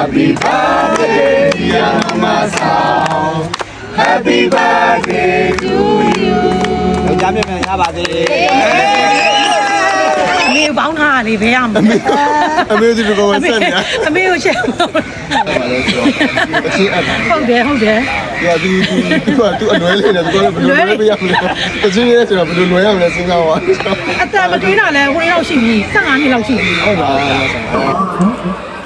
Happy birthday dear mama sao Happy birthday to you ကြားမြင်မြန်ရပါသေးတယ်အမေပေါင်းထားတာလေဘယ်ရမလဲအမေဒီကောအဆမေန်ညာအမေကိုရှက်မလို့အချင်းအပ်ဟုတ်တယ်ဟုတ်တယ်သူကသူသူကသူအနွယ်လေးနဲ့သူကလည်းဘယ်လိုလဲမရဘူးအချင်းရဲ့ဆိုတော့ဘယ်လိုလွယ်ရမလဲစဉ်းစားပါအသက်မတွေးတာလဲဟိုလောက်ရှိပြီ15နှစ်လောက်ရှိပြီဟုတ်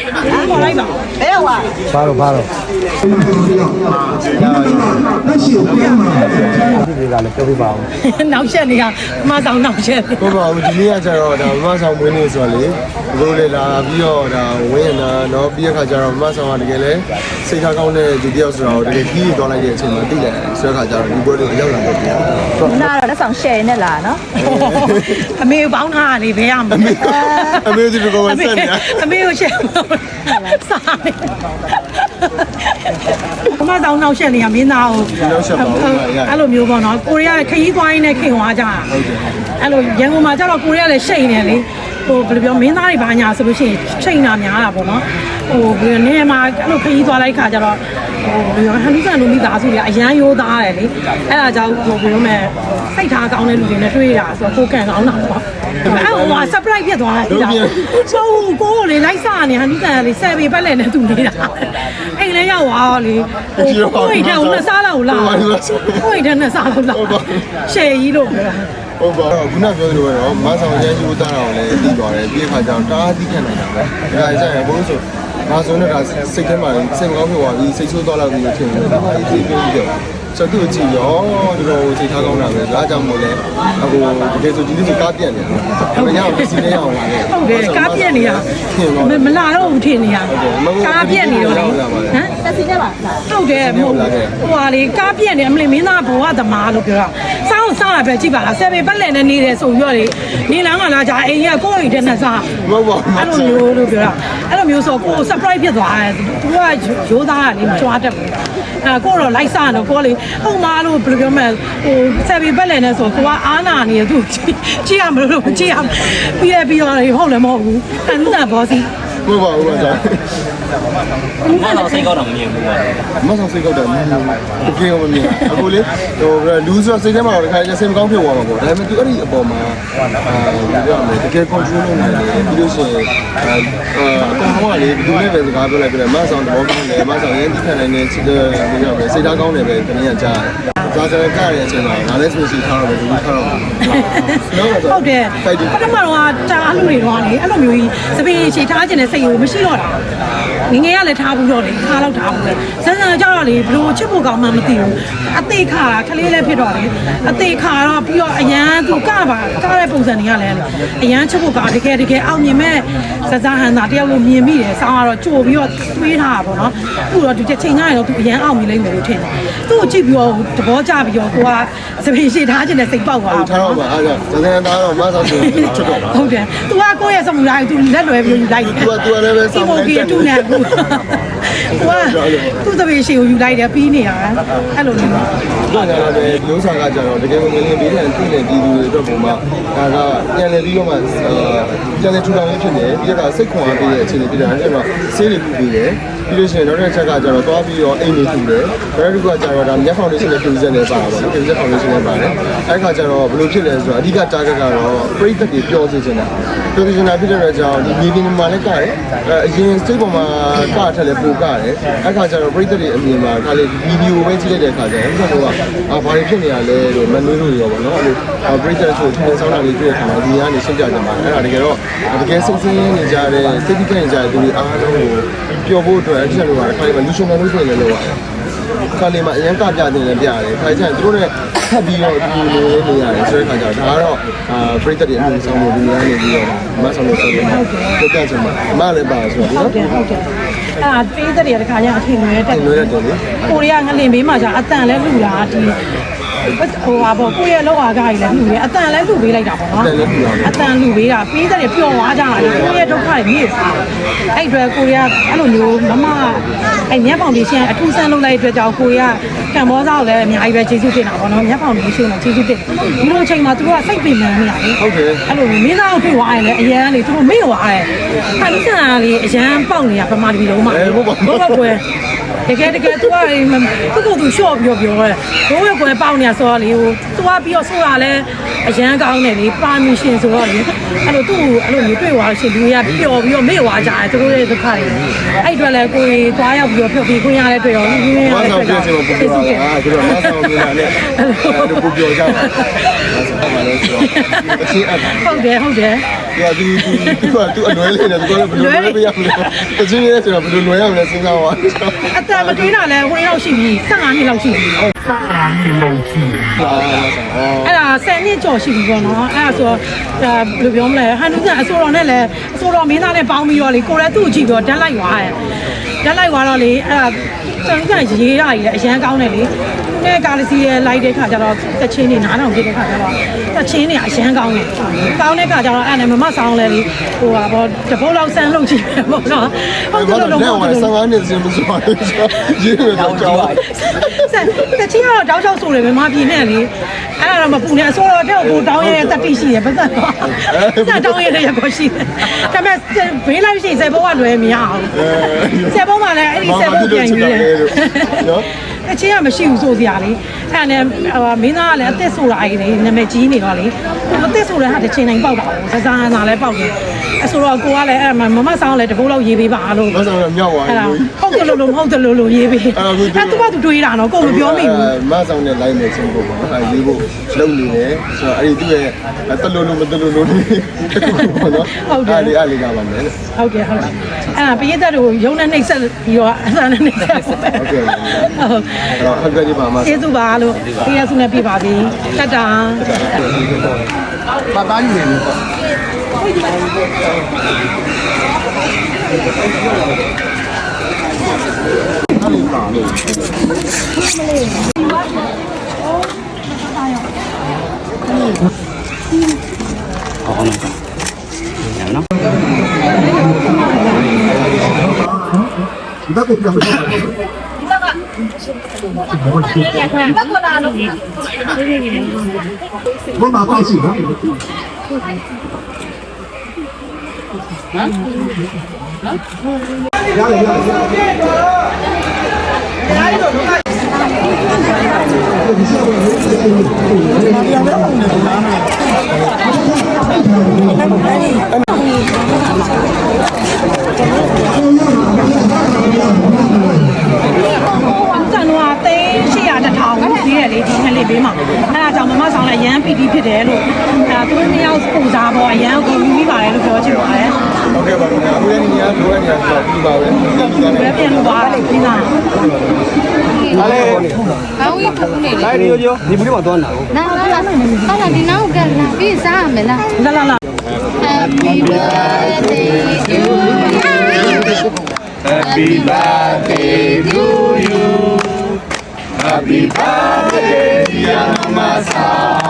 ခေါ်လိုက်ပါဘယ်ဟွာဘာတော့ဘာတော့နောက်ရှိကိုပြန်မှာတွေကလည်းပြောပြပါဦးနောက်ရှက်နေကမဆောင်နောက်ရှက်ဟုတ်ပါဘူးဒီနေ့ကကျတော့ဒါမဆောင်မွေးနေဆိုတော့လေဘလို့လေလာပြီးတော့ဒါဝင်းရနာတော့ပြီးရခါကျတော့မဆောင်ကတကယ်လဲစိတ်ထားကောင်းတဲ့ဒီတယောက်ဆိုတော့တကယ်ကြီးတော်လိုက်တဲ့အချိန်မှာသိတယ်ဆွဲခါကျတော့ဒီဘွဲတွေရောက်လာတော့ပြန်တော့နားတော့လက်ဆောင်ရှယ်နဲ့လာနော်အမေပေါင်းထားတာလေဘယ်ရမလဲအမေဒီကောဆက်နေအမေကိုရှယ်မလို့စားနေမဆောင်နောက်ရှက်နေတာမင်းသားကိုအဲ့လိုမျိုးပေါ့နော်ကိုရီးယားခရီးသွားရင်းနဲ့ခင်သွားကြတာအဲ့လိုရန်ကုန်မှာကျတော့ကိုရီးယားလည်းရှိန်နေလေဟိုဘယ်လိုပြောမင်းသားတွေဘာညာဆိုလို့ရှိရင်ချိန်တာများတာပေါ့နော်ဟိုဘယ်လိုနေမှာအဲ့လိုခရီးသွားလိုက်ခါကျတော့ ဟိုဘယ်လိုဟန်နီဆန်လူမိသားစုတွေအရန်ရိုးသားတယ်လေအဲ့ဒါကြောင့်ဟိုဘယ်လိုမဲ့စိတ်ထားကောင်းတဲ့လူတွေနဲ့တွေ့တာဆိုတော့ကိုကန်ကောင်းတာပေါ့အဲ့ဟိုက surprise ဖြစ်သွားတာဒီလားဆိုကိုကိုလေလိုက်စားနေဟန်နီဆန်လေဆယ်ပေပတ်လည်းနဲ့သူနေတာအိမ်လဲရောက်သွားလေဟိုကိုအိမ်ထဲကိုနှစ်စားလောက်လာကိုအိမ်ထဲနှစ်စားလောက်လာရှယ်ကြီးလို့ပြောတာဟုတ်ပါတော့ခုနပြောသလိုပဲတော့မဆောင်ရန်ယူသားတာကိုလည်းသိသွားတယ်ပြီးခါကျတော့တအားသိခံနိုင်တာပဲဒါကြရင်ဘုလို့ဆို ငါဆိုနေတာစိတ်ထဲမှာစိတ်မကောင်းဖြစ်သွားပြီးစိတ်ဆိုးသွားလောက်ပြီးထင်တယ်ဒါမှအေးသေးပြီးတော့ဆိုတော့သူ့ကြည့်ရောတော်တော်စိတ်ထားကောင်းတာပဲဒါကြောင့်မို့လဲအခုတကယ်ဆိုဒီနေ့ဆိုကားပြက်နေတာဒါပေမဲ့ရအောင်စီးနေရအောင်လာတယ်ဟုတ်တယ်ကားပြက်နေတာမလာတော့ဘူးထင်နေတာကားပြက်နေတော့လေဟမ်တက်စီနဲ့ပါလာဟုတ်တယ်မဟုတ်ဟိုဟာလေကားပြက်နေအမလီမင်းသားဘဝသမားလို့ပြောတာစော င်းစောင်းရပဲကြည့်ပါလားဆယ်ပေပတ်လည်နဲ့နေတယ်ဆိုပြီးတော့လေနေလမ်းကလာကြအိမ်ကကိုယ့်အိမ်ထဲနဲ့စားမဟုတ်ပါဘူးအဲ့လိုမျိုးလို့ပြောတာအဲ့လိုမျိုးဆိုကို surprise ဖြစ်သွားတယ်သူကရိုးသားတာလေမကြွားတတ်ဘူးအဲ့ကိုတော့လိုက်စားတော့ကိုကလေဟုတ်မာလို့ဘယ်လိုပြောမလဲဟိုဆယ်ပေပတ်လည်နဲ့ဆိုကိုကအားနာနေသူကြည့်ရမလို့ကြည့်ရပြီးရပြီးတော့ဟုတ်လည်းမဟုတ်ဘူးအန်တာဘောစီမဟုတ်ပါဘူးပါ ကြောင့်မတော့စိတ်ကောက်တော့မမြင်ဘူးပါမဆောင်စိတ်ကောက်တယ်တကယ်မမြင်အခုလေဟိုလူဆိုစိတ်ထဲမှာတော့ခါကျစိတ်မကောင်းဖြစ်သွားမှာပေါ့ဒါပေမဲ့သူအဲ့ဒီအပေါ်မှာအာပြောရမယ်တကယ် control လုပ်နိုင်တယ်ပြီးလို့ရှိရင်အာအကောင်ကလေဘယ်သူနဲ့ပဲစကားပြောလိုက်ပြတယ်မဆောင်သဘောကောင်းတယ်မဆောင်ရင်တိခံနိုင်တဲ့စိတ်ပြောရမယ်စိတ်ထားကောင်းတယ်ပဲတနည်းကြားတ ယ်ဇာစရကရဲ့အချိန်မှာငါလည်းဆိုစီထားတော့ပဲဒီလိုထားတော့နော်ဟုတ်တယ်ဖိုက်တယ်ပထမတော့တားလူတွေတော့လေအဲ့လိုမျိုးကြီးသပင်းရှည်ထားခြင်းနဲ့စိတ်ကိုမရှိတော့တာငငယ်ကလည်းထားဘူးတော့လေထားတော့ထားဘူးလေဆန်းဆန်းကြတော့လေဘလို့ချစ်ဖို့ကောင်းမှမသိဘူးအသေးခါတာခလေးလည်းဖြစ်တော့လေအသေးခါတော့ပြီးတော့အရန်သူကပါကတဲ့ပုံစံတွေကလည်းအရန်ချစ်ဖို့ကောင်းတကယ်တကယ်အောင်မြင်မဲ့စစဟန်သာတယောက်လိုမြင်မိတယ်ဆောင်းကတော့ကြိုပြီးတော့တွေးထားတာပေါ့နော်အခုတော့ဒီချိန်ကျရင်တော့သူအရန်အောင်မြင်လိမ့်မယ်လို့ထင်တယ်သူ့ကိုကြည့်ပြီးတော့သဘောကျပြီးတော့ကိုကသပင်းရှည်ထားခြင်းနဲ့စိတ်ပေါက်သွား ထားတော့ပါအားကြောင့်ဇာစရသားတော့မဆောင်ဆိုချွတ်တော့ပါ ဟုတ်တယ်။ तू ကကိုယ့်ရဲ့စမူလာကို तू လက်လွယ်ပြီးယူလိုက်တယ်။ तू က तू ကလည်းပဲစောင့်လိုက် ဒီ တယ် တူနေကူ။ तू ကသူ့တပည့်ရှိကိုယူလိုက်တယ်ပြီးနေတာ။အဲ့လိုမျိုး ဒါကြတော့လေဒီဥစ္စာကကြတော့တကယ်မငလင်းပြီးတဲ့သိတဲ့ပြည်သူတွေအတွက်ပုံမှာဒါကပြန်လည်ပြီးတော့မှပြန်လည်ထူထောင်ရေးဖြစ်နေပြီးတော့စိတ်ခွန်အားပေးတဲ့အခြေအနေပြည်တယ်အဲ့တော့ဆေးတွေပူပြီးတယ် ပြီးလို့ရှိရင်နောက်တစ်ချက်ကကြတော့သွားပြီးတော့အိမ်တွေထူတယ်နောက်တစ်ခုကကြတော့ဒါမျက်ဖောင်ဒေးရှင်းနဲ့ပြည်စက်နဲ့ပါပါတော့ပြည်စက်ဖောင်ဒေးရှင်းနဲ့ပါတယ်အဲ့ခါကျတော့ဘယ်လိုဖြစ်လဲဆိုတော့အဓိက target ကတော့ပရိသတ်တွေပျော်စေချင်တာပျော်စေချင်တာဖြစ်တဲ့အတွက်ကြောင့်ဒီမြေပြင်မှာလည်းကတယ်အရင်စိတ်ပေါ်မှာကထက်လည်းပိုကတယ်အဲ့ခါကျတော့ပရိသတ်တွေအမြင်မှာခါလေဗီဒီယိုပဲကြည့်လိုက်တဲ့အခါကျတော့အဲ့လိုကအာဘာတွေဖြစ်နေရလဲလို့မနှွေးလို့ရောပေါ့နော်အဲ့လိုပရိသတ်ဆိုထင်းဆောင်တာလေးတွေ့တဲ့အခါမှာဒီကနေရှင်းပြကြမှာအဲ့ဒါတကယ်တော့တကယ်စိတ်ဆင်းရဲနေကြတဲ့စိတ်ထိခိုက်နေကြတဲ့သူတွေအားလုံးကိုပျော်ဖို့အတွက်အဲ့ဒီလိုကခါလေမှာလူရှင်မလို့ဆိုရင်လည်းလုပ်ရတယ်ခါလေးမှာအရင်ကပြတင်လည်းပြရတယ်ခါကျရင်သူတို့နဲ့ထပ်ပြီးတော့ဒီလိုလေးနေရတယ်ဆိုတဲ့ခါကျတော့ဒါကတော့အာပရိသတ်တွေအမှုဆောင်မှုဒီကနေပြီးတော့မဆောင်လို့ဆိုတော့ပြတ်ချင်မှာအမလည်းပါဆိုတော့။ဟုတ်တယ်ဟုတ်တယ်။အဲ့ဒါပေးတဲ့တခါကျအထင်လွဲတက်လွယ်ရတယ်လေ။ကိုရီးယားငလင်ဘေးမှာကျအတန်လဲလူတာဒီ ဟိုဟာပေါ့ကိုယ့်ရဲ့လောက်အားကားကြီးလည်းလှူတယ်အတန်လည်းလှူပေးလိုက်တာပေါ့နော်အတန်လှူပေးတာပေးတဲ့ပျော်သွားကြတာလေကိုယ့်ရဲ့ဒုက္ခတွေမြည်သွားအဲ့အတွက်ကိုရီးယားအဲ့လိုမျိုးမမအဲ့မြတ်ဖောင်ဒေးရှင်းအထူးဆန်းလုပ်လိုက်တဲ့အတွက်ကြောင့်ကိုရီးယားကံဘောစားကိုလည်းအများကြီးပဲကျေးဇူးတင်တာပေါ့နော်မြတ်ဖောင်ဒေးရှင်းကိုကျေးဇူးတင်ဒီလိုအချိန်မှာသူတို့ကစိတ်ပင်ပန်းနေတာလေဟုတ်တယ်အဲ့လိုမင်းသားကိုဖိတ်သွားရင်လည်းအရန်လေသူတို့မေ့သွားတယ်။ခါလိဆန်လေးအရန်ပေါက်နေတာပမာတီလုံးမှာ။ဟုတ်ပါကွယ်။တကယ်တကယ်သူကသူ့ကိုယ်သူရှော့ပြောပြောတယ်။ဘိုးရကွယ်ပေါက်နေတာဆိုတော့လေဟိုသူကပြီးတော့ဆိုတာလဲအရန်ကောင်းတယ်လေပါမီရှင်ဆိုတော့လေအဲ့လိုသူ့ကိုအဲ့လိုမျိုးတွေ့သွားရှင်လူတွေကပျော်ပြီးတော့မေ့သွားကြတယ်သူတို့ရဲ့ဒုက္ခတွေ။အဲ့အတွက်လဲကိုယ်သွားရောက်ပြီးတော့ဖျော်ပြီးခွင့်ရတဲ့တွေ့ရောရင်းရင်းရမတဲ့ဆောင်တွေ့ပြရောည့်စင်ကိုပြောတာအာကျွန်တော်မဆောင်နေတာနဲ့အဲ့ဒါကိုပြောကြ ပါမဆောင်ပါလို့ဆိုတော့အချင်းအပ်ဟုတ်တယ်ဟုတ်တယ်သူကသူသူကသူအလွဲလေးနဲ့သူကဘယ်လိုလဲပြရမလဲအချင်းရဲ့ဆိုတော့ဘယ်လိုလွဲရမလဲစဉ်းစားပါအတန်မတွေးတာလဲဝင်ရောက်ရှိပြီ15နှစ်လောက်ရှိပြီအဲ့ဒါ10နှစ်ကျော်ရှိပြီပေါ့နော်အဲ့ဒါဆိုတော့ဒါဘယ်လိုပြောမလဲဟန်နူးကအစိုးရနဲ့လည်းအစိုးရမင်းသားနဲ့ပေါင်းပြီးတော့လေကိုရဲသူ့ကိုကြည့်ပြီးတော့ဓာတ်လိုက်သွားတယ်ဓာတ်လိုက်သွားတော့လေအဲ့ဒါစံစံရေးတာကြီးလည်းအရန်ကောင်းတယ်လေ နဲ့ကာလစီရဲ့လိုက်တဲ့ခါကျတော့တချင်းနေနားထောင်ကြည့်တဲ့ခါကျတော့တချင်းနေအရန်ကောင်းတယ်ကောင်းတဲ့ခါကျတော့အဲ့ဒါနဲ့မမဆောင်လဲလေဟိုပါဘောတပုတ်လောက်ဆန်းလုပ်ကြည့်ပဲပေါ့နော်ဟုတ်တယ်လို့တော့လို့တော့ဟုတ်တယ်လို့15နှစ်စဉ်မစွာရေးရတော့ကြောက်ဆက်တချင်းကတော့တောက်ချောက်ဆိုတယ်မမပြင်းနဲ့လေအဲ့ဒါတော့မပူနဲ့အစိုးရတဲ့ကိုတောင်းရတဲ့တတိရှိတယ်ပတ်သက်တော့ဆက်တောင်းရတဲ့ရကိုရှိတယ်ဒါပေမဲ့ဘေးလိုက်ရှိစေဘောကလွယ်မရအောင်စေဘောမှလည်းအဲ့ဒီစေဘောပြန်ယူတယ်နော် အချင်းကမရှိဘူးဆိုစရာလေအဲ့ဒါနဲ့မင်းသားကလည်းအသက်ဆိုတာကြီးလေနာမည်ကြီးနေတော့လေအသက်ဆိုတဲ့ဟာတစ်ချိန်တိုင်းပေါက်တာဘူးစစားစစားလည်းပေါက်တယ်အဆိုတော့ကိုကလည်းအဲ့မမဆောင်လည်းတဘိုးလောက်ရေးပေးပါလို့မဆောင်တော့မြောက်သွားအဲ့ဒါပြီဟုတ်တယ်လို့လို့မဟုတ်တယ်လို့လို့ရေးပေးအဲ့သူကသူတွေးတာနော်ကိုယ်မပြောမိဘူးမဆောင်နဲ့လိုက်နေချင်းကိုပေါ့အဲရေးဖို့လုံနေတယ်ဆိုတော့အဲ့ဒီသူ့ရဲ့တလူလူမတလူလူလေးတခုခုပေါ့နော်အဲ့ဒီအဲ့လေးကပါမယ်ဟုတ်ကဲ့ဟုတ်ကဲ့အဲ့ဒါပရိသတ်တို့ရုံနဲ့နှိပ်ဆက်ပြီးတော့အစနဲ့နှိပ်ဆက်ဟုတ်ဟုတ်ကဲ့အဲ့တော့ဟုတ်ကဲ့ဒီပါမှာကျေးဇူးပါလို့ဒီရစုနဲ့ပြပါပြီတတ်တာပါပါနေ တယ်ပေါ့အဲ့ဒီပါလို့ဟုတ်နော်ညနော်စံတော့သိန်း800တထောင်ပြီးတယ်လေဒီနှစ်လေးပေးမှာအဲ့ဒါကြောင့်မမ ဆောင်လည်းရမ်းပီတီဖြစ်တယ်လို့အဲ့ဒါသူတို့နှစ်ယောက်ပုံစားပေါ်အရန်ကိုယူပြီးပါတယ်လို့ပြောချင်ပါတယ်ဟုတ်ကဲ့ပါခင်ဗျာအခုလည်းနေရာလိုအပ်နေတာဆိုတော့ပြီးပါပဲဒီကဒီကဘနဲ့ယ်ပြန်လို့ပါလဲပြီးသားဟာလေဘာဝီပူနေလိုက်ရိုးရိုးဒီဘူးလေးမှာသွားနာကိုလာလာလာဟုတ်လားဒီနောက်ကလာပြီးစားရမယ်လားလာလာလာ Happy birthday to you Happy birthday to you Happy birthday dear mama sound